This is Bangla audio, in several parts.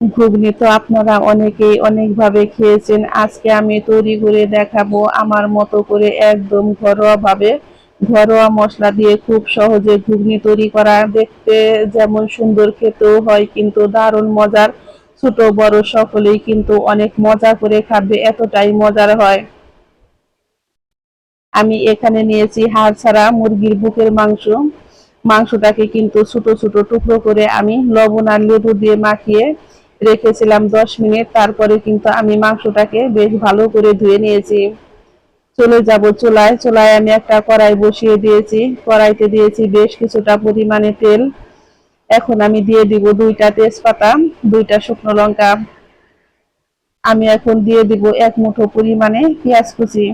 ঘুগনি তো আপনারা অনেকেই অনেকভাবে খেয়েছেন। আজকে আমি তৈরি করে দেখাবো আমার মতো করে একদম ঘরোয়া ভাবে ঘরোয়া মশলা দিয়ে খুব সহজে ঘুগনি তৈরি করা। দেখতে যেমন সুন্দর খেতেও হয়, কিন্তু দারুণ মজার। ছোট, বড় সকলেই কিন্তু অনেক মজা করে খাবে, এতটাই মজার হয়। আমি এখানে নিয়েছি হাড় ছাড়া মুরগির বুকের মাংস। মাংসটাকে কিন্তু ছোট ছোট টুকরো করে আমি লবণ আর লেবু দিয়ে মাখিয়ে রেখেছিলাম দশ মিনিট, তারপরে কিন্তু আমি মাংসটাকে বেশ ভালো করে ধুয়ে নিয়েছি। চলে যাব চুলায় চুলায় আমি একটা কড়াই বসিয়ে দিয়েছি। কড়াইতে দিয়েছি বেশ কিছুটা পরিমাণে তেল। এখন আমি দিয়ে দিব দুইটা তেজপাতা, দুইটা শুকনো লঙ্কা। আমি এখন দিয়ে দিব এক মুঠো পরিমাণে পেঁয়াজ কুচি।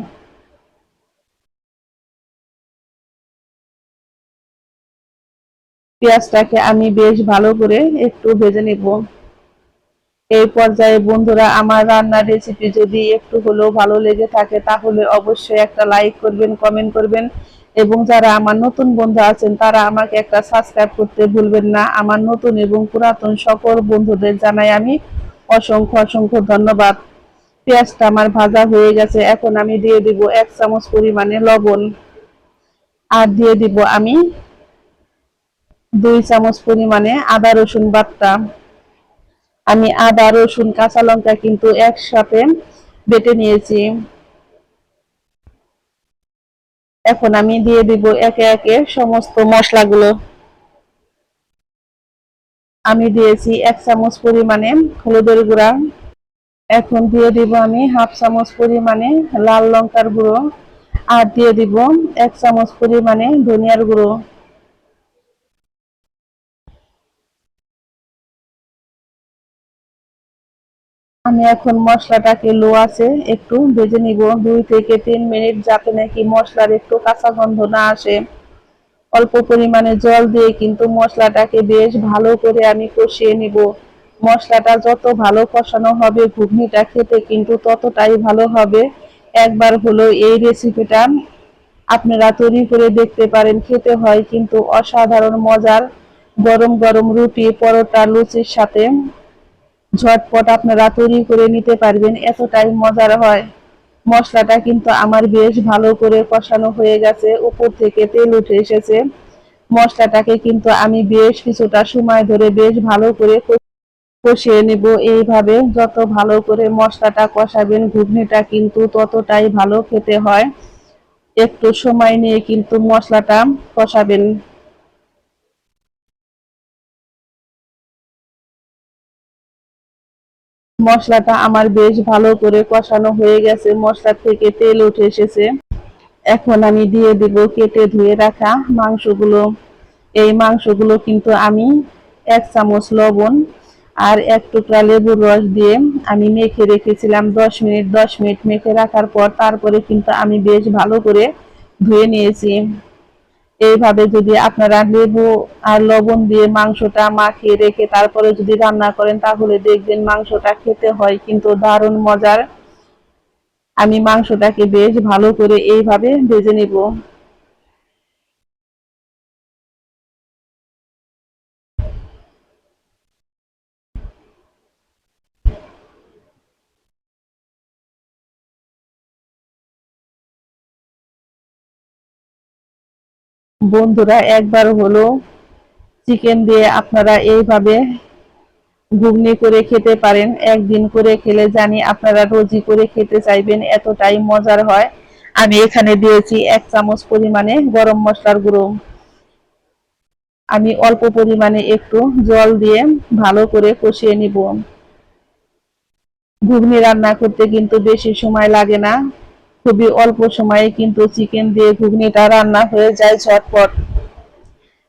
পেঁয়াজটাকে আমি বেশ ভালো করে একটু ভেজে নিব। এই পর্যায়ে বন্ধুরা, আমার রান্নার রেসিপি যদি একটু হলেও ভালো লেগে থাকে, তাহলে অবশ্যই একটা লাইক করবেন কমেন্ট করবেন। এবং যারা আমার নতুন বন্ধু আছেন, তারা আমাকে একটা সাবস্ক্রাইব করতে ভুলবেন না। আমার নতুন এবং পুরাতন সকল বন্ধুদের জানাই আমি অসংখ্য অসংখ্য ধন্যবাদ। পেঁয়াজটা আমার ভাজা হয়ে গেছে। এখন আমি দিয়ে দিব এক চামচ পরিমাণে লবণ। আর দিয়ে দিব আমি দুই চামচ পরিমাণে আদা রসুন বাট্টা আমি আদা, রসুন, কাঁচা লঙ্কা কিন্তু একসাথে বেটে নিয়েছি। এখন আমি দিয়ে দিব একে একে সমস্ত মশলাগুলো। আমি দিয়েছি এক চামচ পরিমাণে হলুদের গুঁড়া। এখন দিয়ে দিব আমি হাফ চামচ পরিমাণে লাল লঙ্কার গুঁড়ো। আর দিয়ে দিব এক চামচ পরিমাণে ধনিয়ার গুঁড়ো। আমি এখন মশলাটাকে লো আছে একটু ভেজে নিব। দুই থেকে তিন মিনিট যাতে নাকি মশলার একটু কাঁচা গন্ধ না আসে। অল্প পরিমাণে জল দিয়ে কিন্তু মশলাটাকে বেশ ভালো করে আমি কষিয়ে নিব। মশলাটা যত ভালো কষানো হবে, ঘুগনিটা খেতে কিন্তু ততটাই ভালো হবে। একবার হলো এই রেসিপিটা আপনারা তৈরি করে দেখতে পারেন। খেতে হয় কিন্তু অসাধারণ মজার। গরম গরম রুটি, পরোটা, লুচির সাথে ঝটপট আপনারা তৈরি করে নিতে পারবেন, এতটাই মজার হয়। মশলাটা কিন্তু আমার বেশ ভালো করে কষানো হয়ে গেছে, উপর থেকে তেল উঠে এসেছে। মশলাটাকে কিন্তু আমি বেশ কিছুটা সময় ধরে বেশ ভালো করে কষিয়ে নেব। এইভাবে যত ভালো করে মশলাটা কষাবেন, ঘুগনিটা কিন্তু ততটাই ভালো খেতে হয়। একটু সময় নিয়ে কিন্তু মশলাটা কষাবেন। মশলাটা আমার বেশ ভালো করে কষানো হয়ে গেছে। মশলা থেকে তেল উঠে এসেছে। এখন আমি দিয়ে দিব কেটে ধুয়ে রাখা মাংসগুলো। এই মাংসগুলো কিন্তু আমি এক চামচ লবণ আর এক টুকরা লেবুর রস দিয়ে আমি মেখে রেখেছিলাম দশ মিনিট। দশ মিনিট মেখে রাখার পর তারপরে কিন্তু আমি বেশ ভালো করে ধুয়ে নিয়েছি। এইভাবে যদি আপনারা লেবু আর লবণ দিয়ে মাংসটা মাখিয়ে রেখে তারপরে যদি রান্না করেন, তাহলে দেখবেন মাংসটা খেতে হয় কিন্তু দারুণ মজার। আমি মাংসটাকে বেশ ভালো করে এইভাবে ভেজে নিব। বন্ধুরা, একবার হলো চিকেন দিয়ে আপনারা এইভাবে ঘুগনি করে খেতে পারেন। একদিন করে খেলে জানি আপনারা রোজি করে খেতে চাইবেন, এতটাই মজার হয়। আমি এখানে দিয়েছি এক চামচ পরিমাণে গরম মশলার গুঁড়ো। আমি অল্প পরিমাণে একটু জল দিয়ে ভালো করে কষিয়ে নিব। ঘুগনি রান্না করতে কিন্তু বেশি সময় লাগে না। খুবই অল্প সময়ে কিন্তু চিকেন দিয়ে ঘুগনিটা রান্না হয়ে যায় ঝটপট।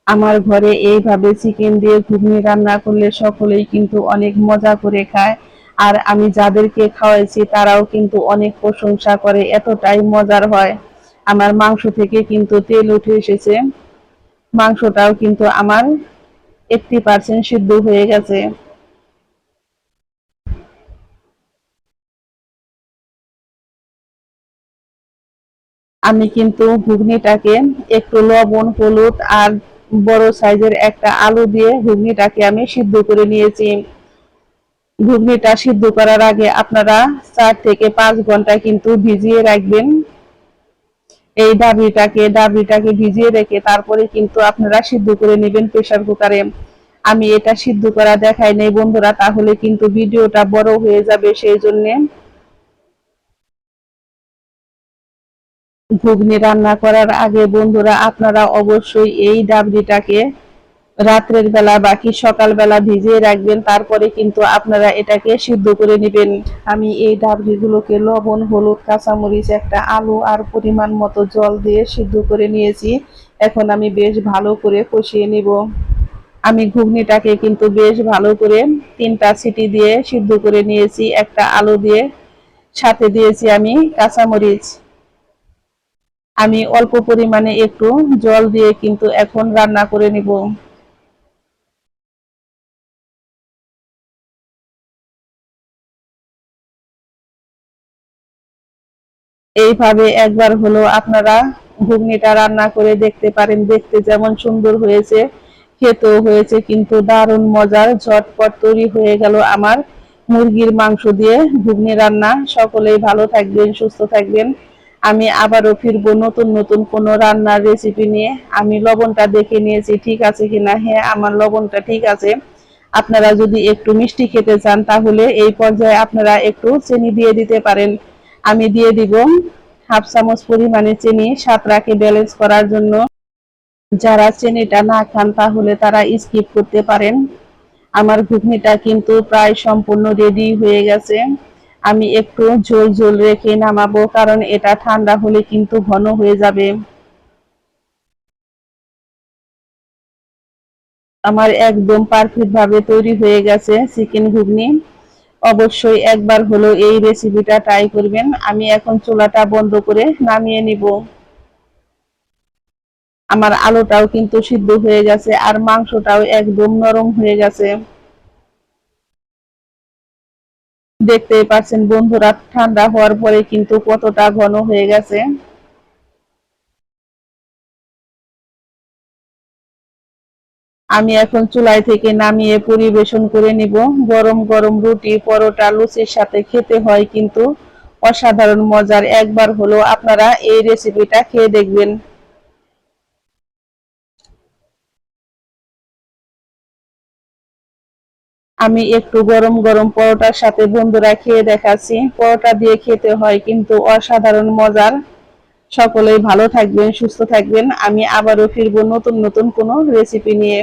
আমার ঘরে এইভাবে চিকেন দিয়ে ঘুগনি রান্না করলে সকলেই কিন্তু অনেক মজা করে খায়। আর আমি যাদেরকে খাওয়াইছি তারাও কিন্তু অনেক প্রশংসা করে, এতটাই মজার হয়। আমার মাংস থেকে কিন্তু তেল উঠে এসেছে। মাংসটাও কিন্তু আমার এইটটি পার্সেন্ট সিদ্ধ হয়ে গেছে। আমি কিন্তু ঘুগনিটাকে একটু লবণ, হলুদ আর বড় সাইজের একটা আলু দিয়ে ঘুগনিটাকে আমি সিদ্ধ করে নিয়েছি। ঘুগনিটা সিদ্ধ করার আগে আপনারা চার থেকে পাঁচ ঘণ্টা কিন্তু ভিজিয়ে রাখবেন। এই ডাবরিটাকে ডাবরিটাকে ভিজিয়ে রেখে তারপরে কিন্তু আপনারা সিদ্ধ করে নেবেন প্রেসার কুকারে। আমি এটা সিদ্ধ করা দেখাই নাই বন্ধুরা, তাহলে কিন্তু ভিডিওটা বড় হয়ে যাবে, সেই জন্যে ঘুগনি রান্না করার আগে বন্ধুরা, আপনারা অবশ্যই এই ডাবরিটাকে রাত্রের বেলা বাকি সকাল বেলা ভিজিয়ে রাখবেন। তারপরে কিন্তু আপনারা এটাকে সিদ্ধ করে নেবেন। আমি এই ডাবরিগুলোকে লবণ, হলুদ, কাঁচামরিচ, একটা আলু আর পরিমাণ মতো জল দিয়ে সিদ্ধ করে নিয়েছি। এখন আমি বেশ ভালো করে কষিয়ে নিব। আমি ঘুগনিটাকে কিন্তু বেশ ভালো করে তিনটা সিটি দিয়ে সিদ্ধ করে নিয়েছি। একটা আলু দিয়ে সাথে দিয়েছি আমি কাঁচামরিচ। আমি অল্প পরিমাণে একটু জল দিয়ে কিন্তু এখন রান্না করে নিব। এইভাবে একবার হলো আপনারা ঘুগনিটা রান্না করে দেখতে পারেন, দেখতে যেমন সুন্দর হয়েছে, খেতেও হয়েছে, কিন্তু দারুণ মজার, ঝটপট তৈরি হয়ে গেল আমার মুরগির মাংস দিয়ে ঘুগনি রান্না। সকলেই ভালো থাকবেন, সুস্থ থাকবেন। আমি আবারও ফিরবো নতুন নতুন কোনো রান্নার রেসিপি নিয়ে। আমি লবণটা দেখে নিয়েছি, ঠিক আছে কিনা? হ্যাঁ আমার লবণটা ঠিক আছে। আপনারা যদি একটু মিষ্টি খেতে চান, তাহলে এই পর্যায়ে আপনারা একটু চিনি দিয়ে দিতে পারেন। আমি দিয়ে দিব হাফ চামচ পরিমাণে চিনি সাতটাকে ব্যালেন্স করার জন্য। যারা চিনিটা না খান, তাহলে তারা স্কিপ করতে পারেন। আমার ঘুগনিটা কিন্তু প্রায় সম্পূর্ণ রেডি হয়ে গেছে। আমি একটু ঝোল ঝোল রেখে নামাবো, কারণ এটা ঠান্ডা হলে কিন্তু ঘন হয়ে যাবে। আমার একদম পারফেক্ট ভাবে তৈরি হয়ে গেছে চিকেন ঘুগনি। অবশ্যই একবার হলো এই রেসিপিটা ট্রাই করবেন। আমি এখন চুলাটা বন্ধ করে নামিয়ে নিব। আমার আলুটাও কিন্তু সিদ্ধ হয়ে গেছে আর মাংসটাও একদম নরম হয়ে গেছে। দেখতেই পাচ্ছেন বন্ধুরা, ঠান্ডা হওয়ার পরে কিন্তু কতটা ঘন হয়ে গেছে। আমি এখন চুলাই থেকে নামিয়ে পরিবেশন করে নিব। গরম গরম রুটি, পরোটা, লুচির সাথে খেতে হয় কিন্তু অসাধারণ মজার একবার হলো। আপনারা এই রেসিপিটা খেয়ে দেখবেন। আমি একটু গরম গরম পরোটার সাথে বন্ধুরা খেয়ে দেখাচ্ছি। পরোটা দিয়ে খেতে হয় কিন্তু অসাধারণ মজার। সকলেই ভালো থাকবেন, সুস্থ থাকবেন। আমি আবারও ফিরবো নতুন নতুন কোনো রেসিপি নিয়ে।